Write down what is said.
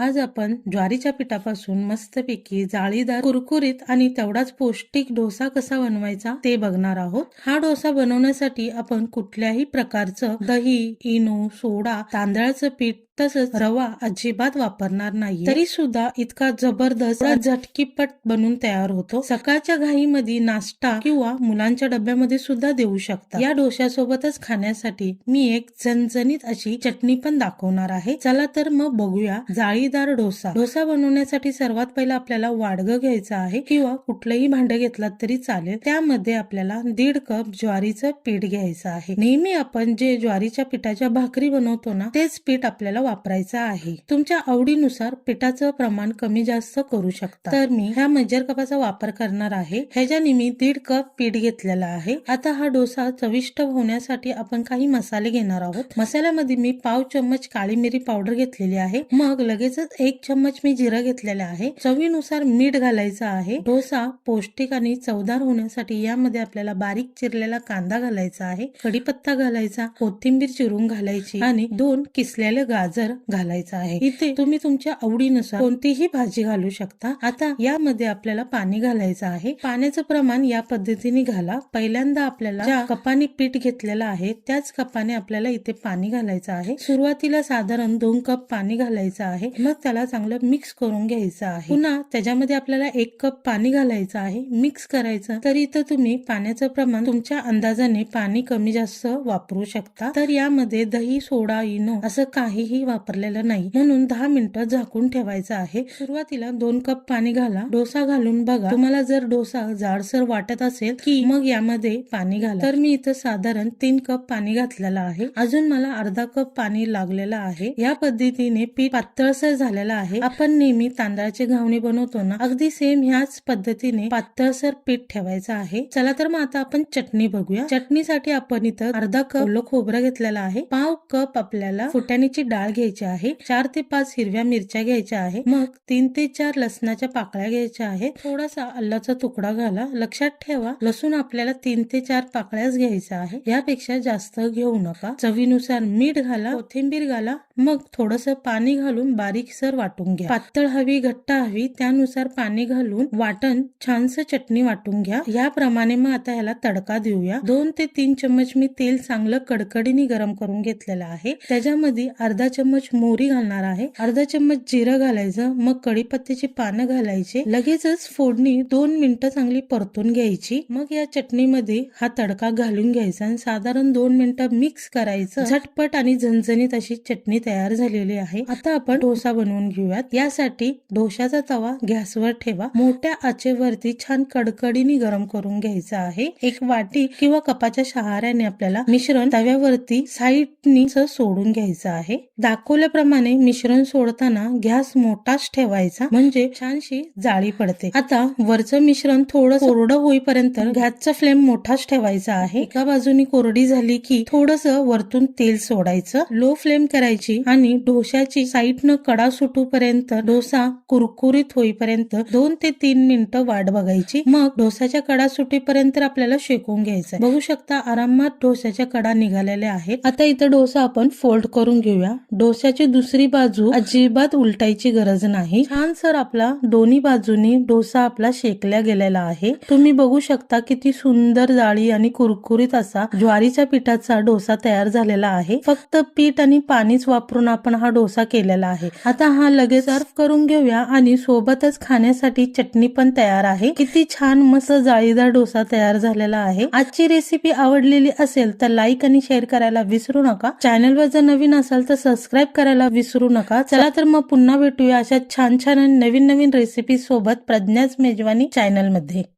आज आपण ज्वारीच्या पिठापासून मस्तपैकी जाळीदार कुरकुरीत आणि तेवढाच पौष्टिक डोसा कसा बनवायचा ते बघणार आहोत. हा डोसा बनवण्यासाठी आपण कुठल्याही प्रकारचं दही इनो सोडा तांदळाचं पीठ तसंच रवा अजिबात वापरणार नाही तरी सुद्धा इतका जबरदस्त झटकीपट बनून तयार होतो. सकाळच्या घाईमध्ये नाश्ता किंवा मुलांच्या डब्यामध्ये सुद्धा देऊ शकता. या डोश्यासोबतच खाण्यासाठी मी एक झणझणीत अशी चटणी पण दाखवणार आहे. चला तर मग बघूया जाळीदार डोसा. डोसा बनवण्यासाठी सर्वात पहिला आपल्याला वाडगं घ्यायचं आहे किंवा कुठलंही भांड घेतलात तरी चालेल. त्यामध्ये आपल्याला दीड कप ज्वारीचं पीठ घ्यायचं आहे. नेहमी आपण जे ज्वारीच्या पिठाच्या भाकरी बनवतो ना तेच पीठ आपल्याला वापरायचा आहे. तुमच्या आवडीनुसार पिठाचं प्रमाण कमी जास्त करू शकता. तर मी ह्या मेजर कपाचा वापर करणार आहे. ह्याच्याने मी दीड कप पीठ घेतलेला आहे. आता हा डोसा चविष्ट होण्यासाठी आपण काही मसाले घेणार आहोत. मसाल्यामध्ये मी पाव चम्मच काळी मिरी पावडर घेतलेली आहे. मग लगेचच एक चम्मच मी जिरं घेतलेलं आहे. चवीनुसार मीठ घालायचं आहे. डोसा पौष्टिक आणि चवदार होण्यासाठी यामध्ये आपल्याला बारीक चिरलेला कांदा घालायचा आहे. कढीपत्ता घालायचा. कोथिंबीर चिरून घालायची आणि दोन किसलेले गाजर घालायचं आहे. इथे. तुम्ही तुमच्या आवडीनुसार कोणतीही भाजी घालू शकता. आता यामध्ये आपल्याला पाणी घालायचं आहे. पाण्याचं प्रमाण या पद्धतीने घाला. पहिल्यांदा आपल्याला ज्या कपाने पीठ घेतलेलं आहे त्याच कपाने आपल्याला इथे पाणी घालायचं आहे. सुरुवातीला साधारण दोन कप पाणी घालायचं आहे. मग त्याला चांगलं मिक्स करून घ्यायचं आहे. पुन्हा त्याच्यामध्ये आपल्याला एक कप पाणी घालायचं आहे. मिक्स करायचं. तर इथं तुम्ही पाण्याचं प्रमाण तुमच्या अंदाजाने पाणी कमी जास्त वापरू शकता. तर यामध्ये दही सोडा इनो असं काहीही वापरलेलं नाही. म्हणून दहा मिनिटं झाकून ठेवायचं आहे. सुरुवातीला दोन कप पाणी घाला. डोसा घालून बघा. तुम्हाला जर डोसा जाडसर वाटत असेल की मग यामध्ये पाणी घाला. तर मी इथं साधारण तीन कप पाणी घातलेलं आहे. अजून मला अर्धा कप पाणी लागलेलं आहे. या पद्धतीने पीठ पातळसर झालेलं आहे. आपण नेहमी तांदळाची घावणी बनवतो ना? अगदी सेम ह्याच पद्धतीने पातळसर पीठ ठेवायचं आहे. चला तर मग आता आपण चटणी बघूया. चटणीसाठी आपण इथं अर्धा कप खोबरं घेतलेलं आहे. पाव कप आपल्याला फुटाण्याची डाळ घ्यायची आहे चार ते पाच हिरव्या मिरच्या घ्यायच्या आहे मग तीन ते चार लसणाच्या पाकळ्या घ्यायच्या आहेत थोडासा अल्लाचा तुकडा घाला लक्षात ठेवा लसूण आपल्याला तीन ते चार पाकळ्याच घ्यायचा आहे यापेक्षा जास्त घेऊ नका चवीनुसार मीठ घाला कोथिंबीर घाला मग थोडस पाणी घालून बारीकसर वाटून घ्या. पातळ हवी घट्ट हवी त्यानुसार पाणी घालून वाटण छानस चटणी वाटून घ्या. याप्रमाणे मग आता ह्याला तडका देऊया. दोन ते तीन चम्मच मी तेल चांगलं कडकडीने गरम करून घेतलेलं आहे. त्याच्यामध्ये अर्धा चम्मच मोहरी घालणार आहे. अर्धा चम्मच जिरं घालायचं. मग कडीपत्त्याची पानं घालायची. लगेचच फोडणी दोन मिनिटं चांगली परतून घ्यायची. मग या चटणीमध्ये हा तडका घालून घ्यायचा आणि साधारण दोन मिनिटं मिक्स करायचं. झटपट आणि झणझणीत अशी चटणी तयार झालेली आहे. आता आपण डोसा बनवून घेऊयात. यासाठी डोशाचा तवा गॅसवर ठेवा. मोठ्या आचेवरती छान कडकडीने गरम करून घ्यायचा आहे. एक वाटी किंवा कपाच्या शहाऱ्याने आपल्याला मिश्रण तव्यावरती साईडनी सोडून घ्यायचं आहे. दाखवल्याप्रमाणे मिश्रण सोडताना गॅस मोठाच ठेवायचा. म्हणजे छानशी जाळी पडते. आता वरचं मिश्रण थोडं कोरडं होईपर्यंत गॅसचा फ्लेम मोठाच ठेवायचा आहे. एका बाजूनी कोरडी झाली की थोडस वरतून तेल सोडायचं. लो फ्लेम करायची. आणि डोश्याची साईडनं कडा सुटूपर्यंत डोसा कुरकुरीत होईपर्यंत दोन ते तीन मिनिटं वाट बघायची. मग डोसाच्या कडा सुटीपर्यंत आपल्याला शेकून घ्यायचं बघू शकता आरामात डोसाच्या कडा निघालेल्या आहेत. आता इथं डोसा आपण फोल्ड करून घेऊया. डोस्याची दुसरी बाजू अजिबात उलटायची गरज नाही. छान सर आपला दोन्ही बाजूनी डोसा आपला शेकल्या गेलेला आहे. तुम्ही बघू शकता किती सुंदर जाळी आणि कुरकुरीत असा ज्वारीच्या पिठाचा डोसा तयार झालेला आहे. फक्त पीठ आणि पाणीच वापरून आपण हा डोसा केलेला आहे. आता हा लगेच सर्व करून घेऊया आणि सोबतच खाण्यासाठी चटणी पण तयार आहे. किती छान मस्त जाळीदार डोसा तयार झालेला आहे. आजची रेसिपी आवडलेली असेल तर लाईक आणि शेअर करायला विसरू नका. चॅनलवर जर नवीन असाल तर सबस्क्राईब करायला विसरू नका. चला तर मग पुन्हा भेटूया अशा छान छान आणि नवीन नवीन रेसिपी सोबत प्रज्ञाच मेजवानी चॅनलमध्ये.